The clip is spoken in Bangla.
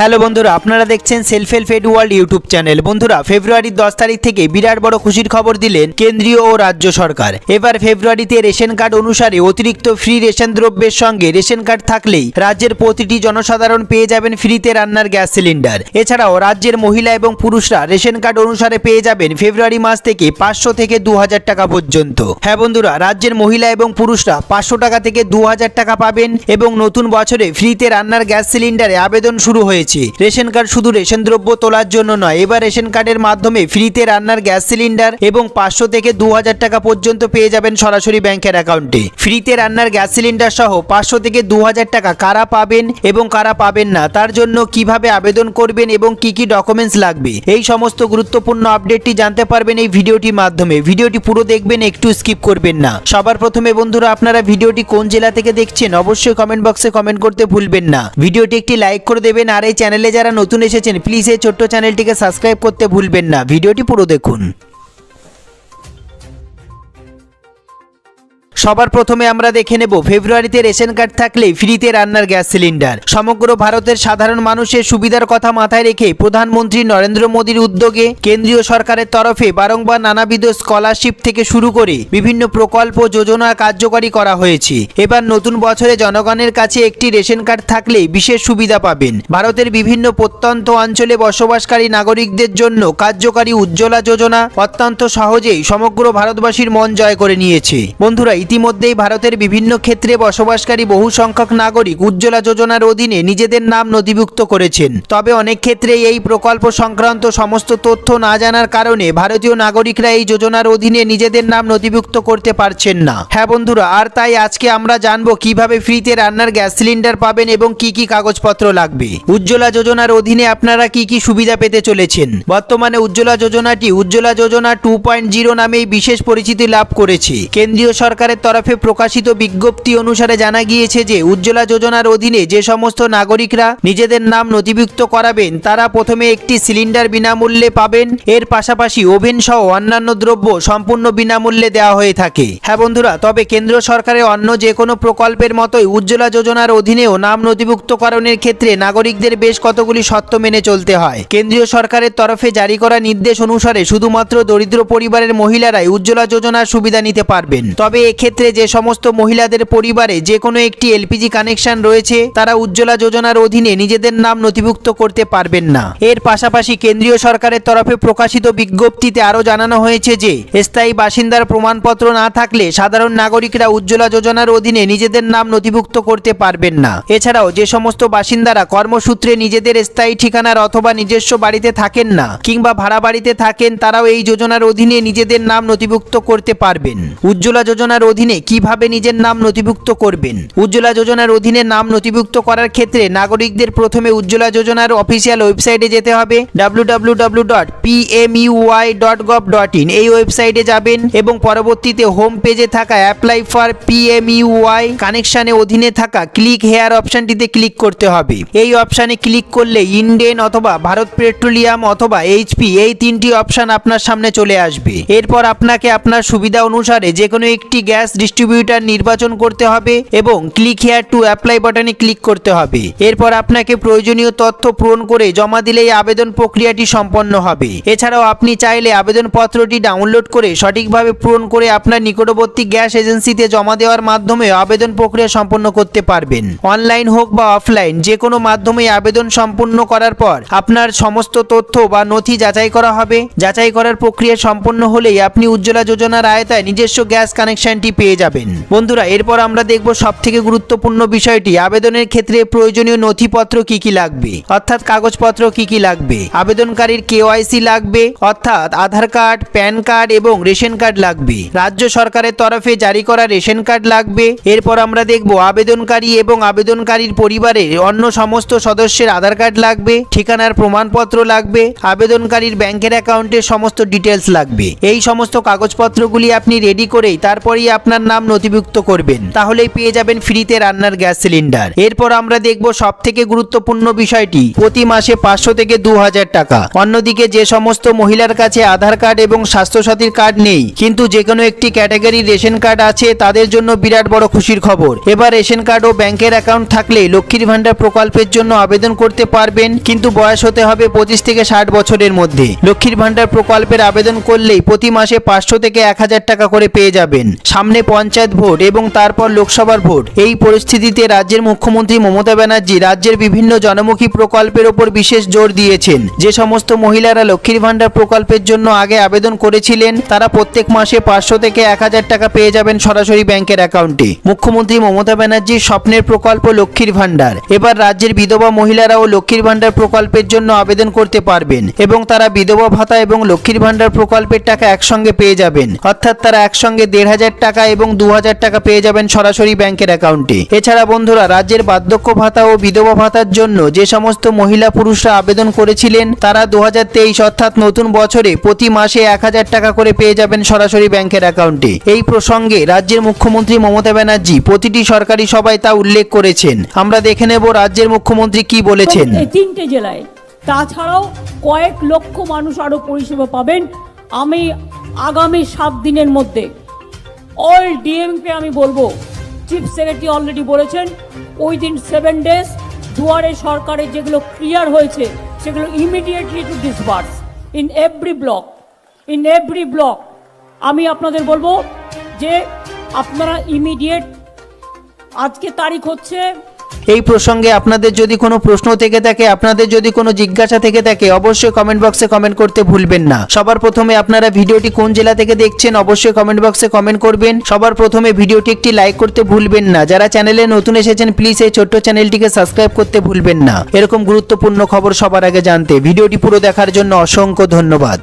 হ্যালো বন্ধুরা, আপনারা দেখছেন self help aid world YouTube channel বন্ধুরা, ফেব্রুয়ারির দশ তারিখ থেকে বিরাট বড় খুশির খবর দিলেন কেন্দ্রীয় ও রাজ্য সরকার। এবার ফেব্রুয়ারিতে রেশন কার্ড অনুসারে অতিরিক্ত ফ্রি রেশন দ্রব্যের সঙ্গে রেশন কার্ড থাকলেই রাজ্যের প্রতিটি জনসাধারণ পেয়ে যাবেন ফ্রিতে রান্নার গ্যাস সিলিন্ডার। এছাড়াও রাজ্যের মহিলা এবং পুরুষরা রেশন কার্ড অনুসারে পেয়ে যাবেন ফেব্রুয়ারি মাস থেকে পাঁচশো থেকে দু হাজার টাকা পর্যন্ত। হ্যাঁ বন্ধুরা, রাজ্যের মহিলা এবং পুরুষরা পাঁচশো টাকা থেকে দু হাজার টাকা পাবেন এবং নতুন বছরে ফ্রিতে রান্নার গ্যাস সিলিন্ডারে আবেদন শুরু হয়েছে। রেশন কার্ড শুধু রেশন দ্রব্য তোলার জন্য নয়, এবার রেশন কার্ডের মাধ্যমে ফ্রিতে রান্নার গ্যাস সিলিন্ডার এবং পাঁচশো থেকে দু হাজার টাকা পর্যন্ত পেয়ে যাবেন সরাসরি ব্যাংকের অ্যাকাউন্টে। ফ্রিতে রান্নার গ্যাস সিলিন্ডার সহ পাঁচশো থেকে দু হাজার টাকা কারা পাবেন এবং কারা পাবেন না, তার জন্য কীভাবে আবেদন করবেন এবং কি কি ডকুমেন্টস লাগবে, এই সমস্ত গুরুত্বপূর্ণ আপডেটটি জানতে পারবেন এই ভিডিওটির মাধ্যমে। ভিডিওটি পুরো দেখবেন, একটু স্কিপ করবেন না। সবার প্রথমে বন্ধুরা, আপনারা ভিডিওটি কোন জেলা থেকে দেখছেন, অবশ্যই কমেন্ট বক্সে কমেন্ট করতে ভুলবেন না। ভিডিওটি একটি লাইক করে দেবেন আর এই চ্যানেলে যারা নতুন এসেছেন প্লিজ এই ছোট্ট চ্যানেলটিকে সাবস্ক্রাইব করতে ভুলবেন না। ভিডিওটি পুরো দেখুন। সবার প্রথমে আমরা দেখে নেব, ফেব্রুয়ারিতে রেশন কার্ড থাকলে ফ্রিতে রান্নার গ্যাস সিলিন্ডার। সমগ্র ভারতের সাধারণ মানুষের সুবিধার কথা মাথায় রেখে প্রধানমন্ত্রী নরেন্দ্র মোদীর উদ্যোগে কেন্দ্রীয় সরকারের তরফে বারংবার নানাবিধ স্কলারশিপ থেকে শুরু করে বিভিন্ন প্রকল্প যোজনা কার্যকরী করা হয়েছে। এবার নতুন বছরে জনগণের কাছে একটি রেশন কার্ড থাকলে বিশেষ সুবিধা পাবেন। ভারতের বিভিন্ন প্রত্যন্ত অঞ্চলে বসবাসকারী নাগরিকদের জন্য কার্যকারী উজ্জ্বলা যোজনা অত্যন্ত সহজেই সমগ্র ভারতবাসীর মন জয় করে নিয়েছে। বন্ধুরা ইতিমধ্যেই ভারতের বিভিন্ন ক্ষেত্রে বসবাসকারী বহু সংখ্যক নাগরিক উজ্জ্বলা যোজনার অধীনে নিজেদের নাম নথিভুক্ত করেছেন। তবে অনেক ক্ষেত্রে এই প্রকল্প সংক্রান্ত সমস্ত তথ্য না জানার কারণে ভারতীয় নাগরিকরা এই যোজনার অধীনে নিজেদের নাম নথিভুক্ত করতে পারছেন না। হ্যাঁ বন্ধুরা, আর তাই আজকে আমরা জানব কীভাবে ফ্রিতে রান্নার গ্যাস সিলিন্ডার পাবেন এবং কি কি কাগজপত্র লাগবে। উজ্জ্বলা যোজনার অধীনে আপনারা কি কি সুবিধা পেতে চলেছেন? বর্তমানে Ujjwala যোজনাটি Ujjwala Yojana two point zero নামেই বিশেষ পরিচিতি লাভ করেছে। কেন্দ্রীয় সরকারের তরফে প্রকাশিত বিজ্ঞপ্তি অনুসারে জানা গিয়েছে যে, উজ্জ্বলা যোজনার অধীনে যে সমস্ত নাগরিকরা নিজেদের নাম নথিভুক্ত করাবেন, তারা প্রথমে একটি সিলিন্ডার বিনামূল্যে পাবেন। এর পাশাপাশি ওভেন সহ অন্যান্য দ্রব্য সম্পূর্ণ বিনামূল্যে দেওয়া হয়ে থাকে। হ্যাঁ বন্ধুরা, তবে কেন্দ্র সরকারের অন্য যে কোনো প্রকল্পের মতোই উজ্জ্বলা যোজনার অধীনেও নাম নথিভুক্তকরণের ক্ষেত্রে নাগরিকদের বেশ কতগুলি শর্ত মেনে চলতে হয়। কেন্দ্রীয় সরকারের তরফে জারি করা নির্দেশ অনুসারে শুধুমাত্র দরিদ্র পরিবারের মহিলারাই উজ্জ্বলা যোজনার সুবিধা নিতে পারবেন। তবে এক্ষেত্রে যে সমস্ত মহিলাদের পরিবারে যে কোনো একটি এলপিজি কানেকশন রয়েছে, তারা উজ্জ্বলা যোজনার অধীনে নিজেদের নাম নথিভুক্ত করতে পারবেন না। এর পাশাপাশি কেন্দ্রীয় সরকারের তরফে প্রকাশিত বিজ্ঞপ্তিতে আরও জানানো হয়েছে যে, স্থায়ী বাসিন্দার প্রমাণপত্র না থাকলে সাধারণ নাগরিকরা উজ্জ্বলা যোজনার অধীনে নিজেদের নাম নথিভুক্ত করতে পারবেন না। এছাড়াও যে সমস্ত বাসিন্দারা কর্মসূত্রে নিজেদের স্থায়ী ঠিকানার অথবা নিজস্ব বাড়িতে থাকেন না, কিংবা ভাড়া বাড়িতে থাকেন, তারাও এই যোজনার অধীনে নিজেদের নাম নথিভুক্ত করতে পারবেন। উজ্জ্বলা যোজনার অধীনে কীভাবে নিজের নাম নথিভুক্ত করবেন? উজ্জ্বলা যোজনার অধীনে নাম নথিভুক্ত করার ক্ষেত্রে নাগরিকদের প্রথমে উজ্জ্বলা যোজনার অফিসিয়াল ওয়েবসাইটে যেতে হবে www.pmuy.gov.in এই ওয়েবসাইটে যাবেন এবং পরবর্তীতে হোম পেজে থাকা অ্যাপ্লাই ফর পিএমইউআই কানেকশনে অধীনে থাকা ক্লিক হেয়ার অপশনটিতে ক্লিক করতে হবে। এই অপশানে ক্লিক করলে ইন্ডেন অথবা ভারত পেট্রোলিয়াম অথবা এইচপি এই তিনটি অপশন আপনার সামনে চলে আসবে। এরপর আপনাকে আপনার সুবিধা অনুসারে যে কোনো একটি গ্যাস ডিস্ট্রিবিউটার নির্বাচন করতে হবে এবং ক্লিক হেয়ার টু অ্যাপ্লাই বাটনে ক্লিক করতে হবে। এরপর আপনাকে প্রয়োজনীয় তথ্য পূরণ করে জমা দিলেই আবেদন প্রক্রিয়াটি সম্পন্ন হবে। এছাড়াও আপনি চাইলে আবেদনপত্রটি ডাউনলোড করে সঠিকভাবে পূরণ করে আপনার নিকটবর্তী গ্যাস এজেন্সিতে জমা দেওয়ার মাধ্যমে আবেদন প্রক্রিয়া সম্পন্ন করতে পারবেন। অনলাইন হোক বা অফলাইন যে কোনো মাধ্যমে আবেদন সম্পূর্ণ করার পর আপনার সমস্ত তথ্য বা নথি যাচাই করা হবে। যাচাই করার প্রক্রিয়া সম্পন্ন হলেই আপনি উজ্জ্বলা যোজনার আয়তায় নিজস্ব গ্যাস কানেকশনটি পেয়ে যাবেন। বন্ধুরা, এরপর আমরা দেখব সব থেকে গুরুত্বপূর্ণ বিষয়টি। আবেদনের ক্ষেত্রে প্রয়োজনীয় নথিপত্র কি কি লাগবে? অর্থাৎ কাগজপত্র কি কি লাগবে? আবেদনকারীর কেওয়াইসি লাগবে? অর্থাৎ আধার কার্ড, প্যান কার্ড এবং রেশন কার্ড লাগবে। রাজ্য সরকারের তরফে জারি করা রেশন কার্ড লাগবে। এরপর আমরা দেখব আবেদনকারী এবং আবেদনকারীর পরিবারের অন্য সমস্ত সদস্যের আধার কার্ড লাগবে, ঠিকানার প্রমাণপত্র লাগবে, আবেদনকারীর ব্যাংকের অ্যাকাউন্টের সমস্ত ডিটেলস লাগবে। এই সমস্ত কাগজপত্রগুলি আপনি রেডি করেই তারপরেই আপনার নাম নথিভুক্ত করবেন। তাহলেই পেয়ে যাবেন ফ্রিতে রান্নার গ্যাস সিলিন্ডার। এরপর আমরা দেখব সব থেকে গুরুত্বপূর্ণ বিষয়টি। প্রতি মাসে পাঁচশো থেকে দু হাজার টাকা। অন্যদিকে যে সমস্ত মহিলার কাছে আধার কার্ড এবং স্বাস্থ্যসাথীর কার্ড নেই, কিন্তু যে কোনো একটি ক্যাটাগরি রেশন কার্ড আছে, তাদের জন্য বিরাট বড় খুশির খবর। এবার রেশন কার্ড ও ব্যাংকের অ্যাকাউন্ট থাকলে লক্ষ্মীর ভান্ডার প্রকল্পের জন্য আবেদন করতে পারবেন, কিন্তু বয়স হতে হবে পঁচিশ থেকে ষাট বছরের মধ্যে। লক্ষ্মীর ভান্ডার প্রকল্পের আবেদন করলেই প্রতি মাসে পাঁচশো থেকে এক হাজার টাকা করে পেয়ে যাবেন। সামনে পঞ্চায়েত ভোট এবং তারপর লোকসভার ভোট। এই পরিস্থিতিতে রাজ্যের মুখ্যমন্ত্রী মমতা ব্যানার্জি রাজ্যের বিভিন্ন জনমুখী প্রকল্পের ওপর বিশেষ জোর দিয়েছেন। যে সমস্ত মহিলারা লক্ষ্মীর ভান্ডার প্রকল্পের জন্য আগে আবেদন করেছিলেন, তারা প্রত্যেক মাসে পাঁচশো থেকে এক হাজার টাকা পেয়ে যাবেন সরাসরি ব্যাংকের অ্যাকাউন্টে। মুখ্যমন্ত্রী মমতা ব্যানার্জির স্বপ্নের প্রকল্প লক্ষ্মীর ভান্ডার এবার রাজ্যের বিধবা মহিলারাও লক্ষ্মীর ভান্ডার প্রকল্পের জন্য আবেদন করতে পারবেন এবং তারা বিধবা ভাতা এবং লক্ষ্মীর ভান্ডার প্রকল্পের টাকা একসঙ্গে পেয়ে যাবেন। অর্থাৎ তারা একসঙ্গে দেড় হাজার টাকা এবং দু হাজার টাকা পেয়ে যাবেন সরাসরি ব্যাংকের অ্যাকাউন্টে। এছাড়া বন্ধুরা, রাজ্যের বার্ধক্য ভাতা ও বিধবা ভাতার জন্য যে সমস্ত মহিলা পুরুষরা আবেদন করেছিলেন, তারা দুহাজার তেইশ অর্থাৎ নতুন বছরে প্রতি মাসে এক হাজার টাকা করে পেয়ে যাবেন সরাসরি ব্যাংকের অ্যাকাউন্টে। এই প্রসঙ্গে রাজ্যের মুখ্যমন্ত্রী মমতা ব্যানার্জি প্রতিটি সরকারি সভায় তা উল্লেখ করেছেন। আমরা দেখে নেব রাজ্যের মুখ্যমন্ত্রী কি বলেছেন। তিনটে জেলায়। তাছাড়াও কয়েক লক্ষ মানুষ আরও পরিষেবা পাবেন। আমি আগামী সাত দিনের মধ্যে অল ডিএমকে আমি বলব চিফ সেক্রেটারি অলরেডি বলেছেন উইদিন সেভেন ডেজ দুয়ারে সরকারের যেগুলো ক্লিয়ার হয়েছে, সেগুলো immediately to disburse in every block in every block আমি আপনাদের বলব যে আপনারা ইমিডিয়েট আজকে তারিখ হচ্ছে এই প্রসঙ্গে আপনাদের যদি কোনো প্রশ্ন থেকে থাকে, আপনাদের যদি কোনো জিজ্ঞাসা থেকে থাকে, অবশ্যই কমেন্ট বক্সে কমেন্ট করতে ভুলবেন না। সবার প্রথমে আপনারা ভিডিওটি কোন জেলা থেকে দেখছেন, অবশ্যই কমেন্ট বক্সে কমেন্ট করবেন। সবার প্রথমে ভিডিওটি একটি লাইক করতে ভুলবেন না। যারা চ্যানেলে নতুন এসেছেন প্লিজ এই ছোট্ট চ্যানেলটিকে সাবস্ক্রাইব করতে ভুলবেন না। এরকম গুরুত্বপূর্ণ খবর সবার আগে জানতে ভিডিওটি পুরো দেখার জন্য অসংখ্য ধন্যবাদ।